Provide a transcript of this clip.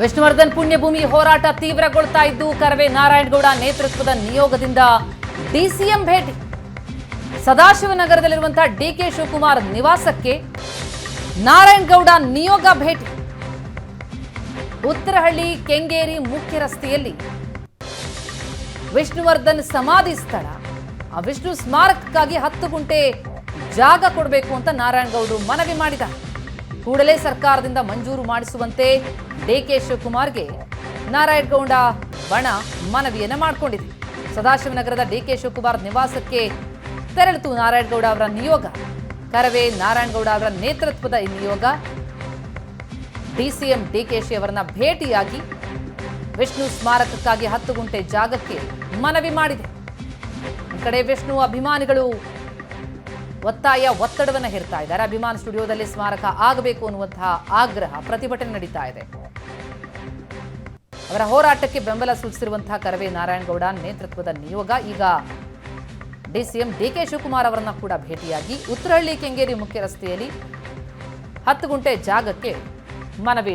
ವಿಷ್ಣುವರ್ಧನ್ ಪುಣ್ಯಭೂಮಿ ಹೋರಾಟ ತೀವ್ರಗೊಳ್ತಾ ಇದ್ದು, ಕರವೇ ನಾರಾಯಣಗೌಡ ನೇತೃತ್ವದ ನಿಯೋಗದಿಂದ ಡಿಸಿಎಂ ಭೇಟಿ. ಸದಾಶಿವನಗರದಲ್ಲಿರುವಂತಹ ಡಿಕೆ ಶಿವಕುಮಾರ್ ನಿವಾಸಕ್ಕೆ ನಾರಾಯಣಗೌಡ ನಿಯೋಗ ಭೇಟಿ. ಉತ್ತರಹಳ್ಳಿ, ಕೆಂಗೇರಿ ಮುಖ್ಯ ರಸ್ತೆಯಲ್ಲಿ ವಿಷ್ಣುವರ್ಧನ್ ಸಮಾಧಿ ಸ್ಥಳ. ಆ ವಿಷ್ಣು ಸ್ಮಾರಕಕ್ಕಾಗಿ ಹತ್ತು ಗುಂಟೆ ಜಾಗ ಕೊಡಬೇಕು ಅಂತ ನಾರಾಯಣಗೌಡರು ಮನವಿ ಮಾಡಿದ್ದಾರೆ. ಕೂಡಲೇ ಸರ್ಕಾರದಿಂದ ಮಂಜೂರು ಮಾಡಿಸುವಂತೆ ಡಿಕೆ ಶಿವಕುಮಾರ್ಗೆ ನಾರಾಯಣಗೌಡ ಬಣ ಮನವಿಯನ್ನು ಮಾಡಿಕೊಂಡಿದೆ. ಸದಾಶಿವನಗರದ ಡಿಕೆ ಶಿವಕುಮಾರ್ ನಿವಾಸಕ್ಕೆ ತೆರಳಿತು ನಾರಾಯಣಗೌಡ ಅವರ ನಿಯೋಗ. ಕರವೇ ನಾರಾಯಣಗೌಡ ಅವರ ನೇತೃತ್ವದ ಈ ನಿಯೋಗ. ಡಿಸಿಎಂ ಡಿಕೆಶಿ ಅವರನ್ನ ಭೇಟಿಯಾಗಿ ವಿಷ್ಣು ಸ್ಮಾರಕಕ್ಕಾಗಿ ಹತ್ತು ಗುಂಟೆ ಜಾಗಕ್ಕೆ ಮನವಿ ಮಾಡಿದೆ. ಕಡೆ ವಿಷ್ಣು ಅಭಿಮಾನಿಗಳು ಒತ್ತಾಯ, ಒತ್ತಡವನ್ನು ಹೇರ್ತಾ ಇದ್ದಾರೆ. ಅಭಿಮಾನ ಸ್ಟುಡಿಯೋದಲ್ಲಿ ಸ್ಮಾರಕ ಆಗಬೇಕು ಅನ್ನುವಂತಹ ಆಗ್ರಹ ಪ್ರತಿಭಟನೆ ನಡೀತಾ ಇದೆ. ಅವರ ಹೋರಾಟಕ್ಕೆ ಬೆಂಬಲ ಸೂಚಿಸಿರುವಂತಹ ಕರವೇ ನಾರಾಯಣಗೌಡ ನೇತೃತ್ವದ ನಿಯೋಗ. ಈಗ ಡಿಸಿಎಂ ಡಿಕೆ ಶಿವಕುಮಾರ್ ಅವರನ್ನ ಕೂಡ ಭೇಟಿಯಾಗಿ ಉತ್ತರಹಳ್ಳಿ ಕೆಂಗೇರಿ ಮುಖ್ಯ ರಸ್ತೆಯಲ್ಲಿ ಹತ್ತು ಗುಂಟೆ ಜಾಗಕ್ಕೆ ಮನವಿ